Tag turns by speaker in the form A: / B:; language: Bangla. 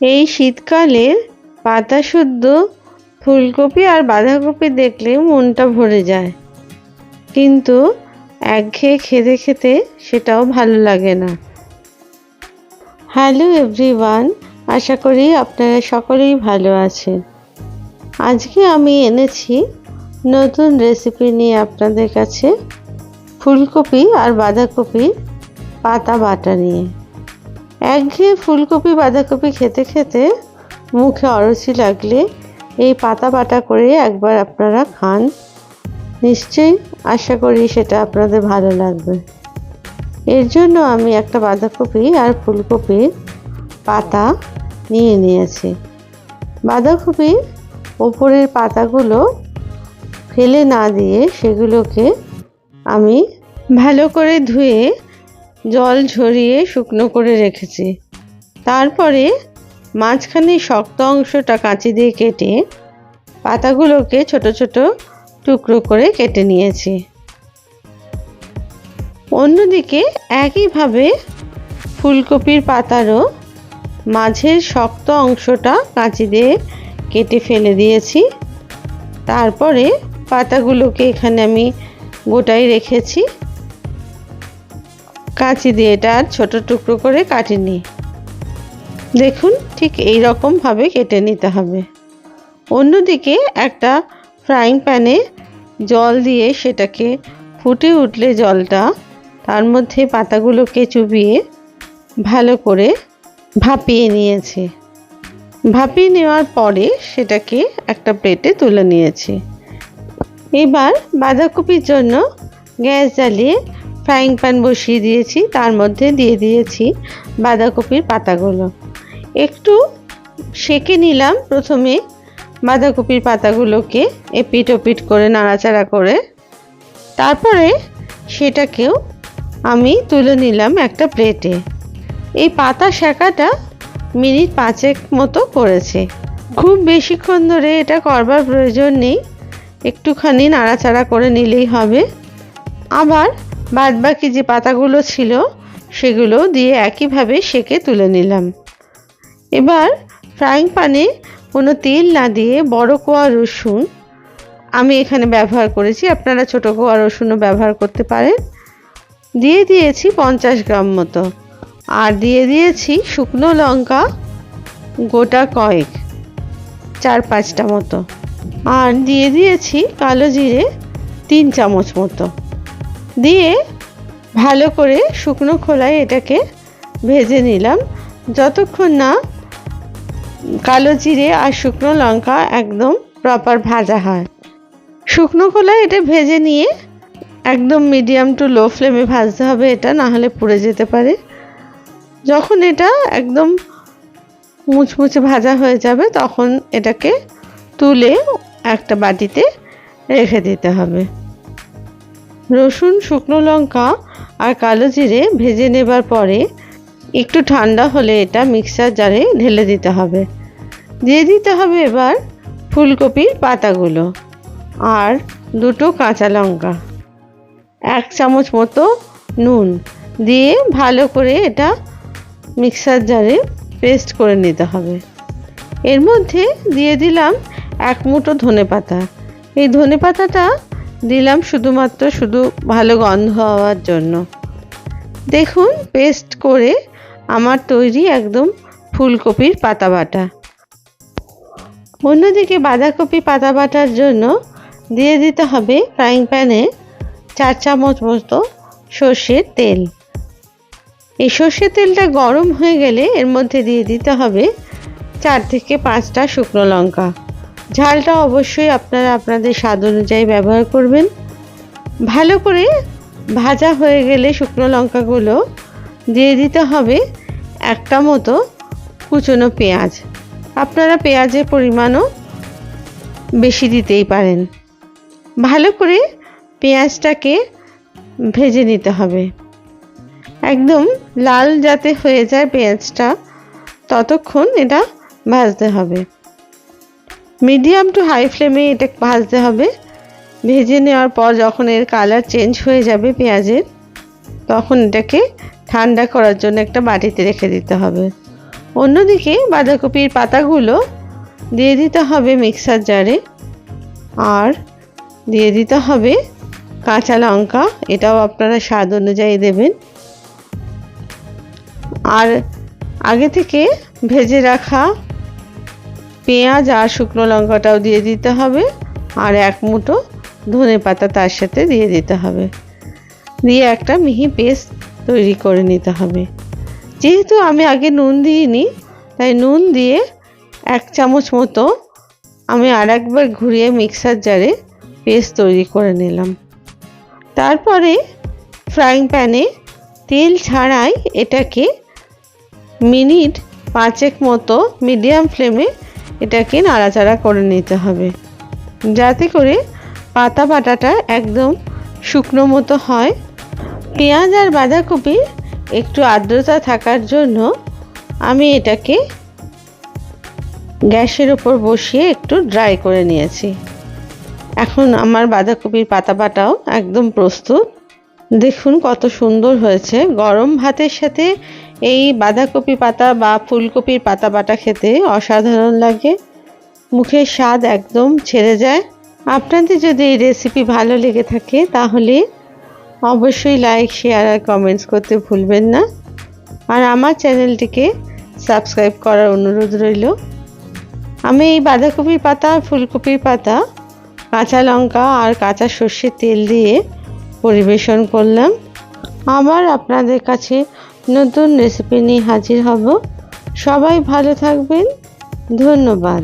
A: এই শীতকালে পাতা শুদ্ধ ফুলকপি আর বাঁধাকপি দেখলে মনটা ভরে যায়। কিন্তু একঘেয়ে খেতে খেতে সেটাও ভালো লাগে না। হ্যালো এভরিওয়ান, আশা করি আপনারা সকলেই ভালো আছেন। আজকে আমি এনেছি নতুন রেসিপি নিয়ে আপনাদের কাছে ফুলকপি আর বাঁধাকপির পাতা বাটা নিয়ে। একঘেয়ে ফুলকপি, বাঁধাকপি খেতে খেতে মুখে অরুচি লাগলে এই পাতা বাটা করে একবার আপনারা খান। নিশ্চয়ই আশা করি সেটা আপনাদের ভালো লাগবে। এর জন্য আমি একটা বাঁধাকপি আর ফুলকপির পাতা নিয়ে নিয়েছি। বাঁধাকপি ওপরের পাতাগুলো ফেলে না দিয়ে সেগুলোকে আমি ভালো করে ধুয়ে জল ঝরিয়ে শুকনো করে রেখেছি। তারপরে মাঝখানে শক্ত অংশটা কাঁচি দিয়ে কেটে পাতাগুলোকে ছোট ছোট টুকরো করে কেটে নিয়েছি। অন্যদিকে একইভাবে ফুলকপির পাতারও মাঝের শক্ত অংশটা কাঁচি দিয়ে কেটে ফেলে দিয়েছি। তারপরে পাতাগুলোকে এখানে আমি গোটাই রেখেছি। কাঁচি দিয়ে এটা আর ছোটো টুকরো করে কাটিনি। দেখুন, ঠিক এই রকমভাবে কেটে নিতে হবে। অন্যদিকে একটা ফ্রাইং প্যানে জল দিয়ে সেটাকে ফুটে উঠলে জলটা, তার মধ্যে পাতাগুলোকে চুবিয়ে ভালো করে ভাপিয়ে নিয়েছি। ভাপিয়ে নেওয়ার পরে সেটাকে একটা প্লেটে তুলে নিয়েছি। এবার বাঁধাকপির জন্য গ্যাস জ্বালিয়ে ফ্রাইং প্যান বসিয়ে দিয়েছি, তার মধ্যে দিয়ে দিয়েছি বাঁধাকপির পাতাগুলো। একটু সেকে নিলাম প্রথমে বাঁধাকপির পাতাগুলোকে এপিট ওপিট করে, নাড়াচাড়া করে। তারপরে সেটাকেও আমি তুলে নিলাম একটা প্লেটে। এই পাতা শেখাটা মিনিট পাঁচেক মতো করেছে। খুব বেশিক্ষণ ধরে এটা করবার প্রয়োজন নেই, একটুখানি নাড়াচাড়া করে নিলেই হবে। আবার বাদবাকি যে পাতাগুলো ছিল, সেগুলো দিয়ে একইভাবে সেকে তুলে নিলাম। এবার ফ্রাইং প্যানে কোনো তেল না দিয়ে বড় কোয়া রসুন, আমি এখানে ব্যবহার করেছি, আপনারা ছোটো কোয়া রসুনও ব্যবহার করতে পারেন। দিয়ে দিয়েছি পঞ্চাশ গ্রাম মতো। আর দিয়ে দিয়েছি শুকনো লঙ্কা, গোটা কয়েক, চার পাঁচটা মতো। আর দিয়ে দিয়েছি কালো জিরে, তিন চামচ মতো। দিয়ে ভালো করে শুকনো খোলায় এটাকে ভেজে নিলাম। যতক্ষণ না কালো জিরে আর শুকনো লঙ্কা একদম প্রপার ভাজা হয়। শুকনো খোলায় এটা ভেজে নিয়ে একদম মিডিয়াম টু লো ফ্লেমে ভাজতে হবে এটা, না হলে পুড়ে যেতে পারে। যখন এটা একদম মুচমুচে ভাজা হয়ে যাবে, তখন এটাকে তুলে একটা বাটিতে রেখে দিতে হবে। রসুন, শুকনো লঙ্কা আর কালো জিরে ভেজে নেবার পরে একটু ঠান্ডা হলে এটা মিক্সার জারে ঢেলে দিতে হবে। দিয়ে দিতে হবে এবার ফুলকপির পাতাগুলো আর দুটো কাঁচা লঙ্কা। এক চামচ মতো নুন দিয়ে ভালো করে এটা মিক্সার জারে পেস্ট করে নিতে হবে। এর মধ্যে দিয়ে দিলাম এক মুঠো ধনে পাতা এই ধনে পাতাটা দিলাম শুধুমাত্র শুধু ভালো গন্ধ হওয়ার জন্য। দেখুন পেস্ট করে আমার তৈরি একদম ফুলকপির পাতা বাটা। অন্যদিকে বাঁধাকপি পাতা বাটার জন্য দিয়ে দিতে হবে ফ্রাইং প্যানে চার চামচ মতো সর্ষের তেল। এই সর্ষের তেলটা গরম হয়ে গেলে এর মধ্যে দিয়ে দিতে হবে চার থেকে পাঁচটা শুকনো লঙ্কা। ঝালটা অবশ্যই আপনারা আপনাদের স্বাদ অনুযায়ী ব্যবহার করবেন। ভালো করে ভাজা হয়ে গেলে শুকনো লঙ্কাগুলো দিয়ে দিতে হবে একটা মতো কুচনো পেঁয়াজ। আপনারা পেঁয়াজের পরিমাণও বেশি দিতেই পারেন। ভালো করে পেঁয়াজটাকে ভেজে নিতে হবে। একদম লাল যাতে হয়ে যায় পেঁয়াজটা, ততক্ষণ এটা ভাজতে হবে। মিডিয়াম টু হাই ফ্লেমে এটা ভাজতে হবে। ভেজে নেওয়ার পর যখন এর কালার চেঞ্জ হয়ে যাবে পেঁয়াজের, তখন এটাকে ঠান্ডা করার জন্য একটা বাটিতে রেখে দিতে হবে। অন্যদিকে বাঁধাকপির পাতাগুলো দিয়ে দিতে হবে মিক্সার জারে। আর দিয়ে দিতে হবে কাঁচা লঙ্কা, এটাও আপনারা স্বাদ অনুযায়ী দেবেন। আর আগে থেকে ভেজে রাখা পেঁয়াজ আর শুকনো লঙ্কাটাও দিয়ে দিতে হবে আর এক মুঠো ধনে পাতা তার সাথে দিয়ে দিতে হবে। দিয়ে একটা মিহি পেস্ট তৈরি করে নিতে হবে। যেহেতু আমি আগে নুন দিইনি, তাই নুন দিয়ে এক চামচ মতো আমি আর একবার ঘুরিয়ে মিক্সার জারে পেস্ট তৈরি করে নিলাম। তারপরে ফ্রাইং প্যানে তেল ছাড়াই এটাকে মিনিট পাঁচেক মতো মিডিয়াম ফ্লেমে এটাকে নাড়াচাড়া করে নিতে হবে। যাতে করে পাতা বাটাটা একদম শুকনো মতো হয়। পেঁয়াজ আর বাঁধাকপির একটু আর্দ্রতা থাকার জন্য আমি এটাকে গ্যাসের ওপর বসিয়ে একটু ড্রাই করে নিয়েছি। এখন আমার বাঁধাকপির পাতা বাটাও একদম প্রস্তুত। দেখুন কত সুন্দর হয়েছে। গরম ভাতের সাথে এই বাঁধাকপি পাতা বা ফুলকপির পাতা বাটা খেতে অসাধারণ লাগে। মুখের স্বাদ একদম ছেড়ে যায়। আপনাদের যদি এই রেসিপি ভালো লেগে থাকে তাহলে অবশ্যই লাইক শেয়ার আর কমেন্টস করতে ভুলবেন না। আর আমার চ্যানেলটিকে সাবস্ক্রাইব করার অনুরোধ রইল। আমি এই বাঁধাকপির পাতা, ফুলকপির পাতা, কাঁচা লঙ্কা আর কাঁচা সর্ষের তেল দিয়ে পরিবেশন করলাম। আবার আপনাদের কাছে নতুন রেসিপি নিয়ে হাজির হব। সবাই ভালো থাকবেন। ধন্যবাদ।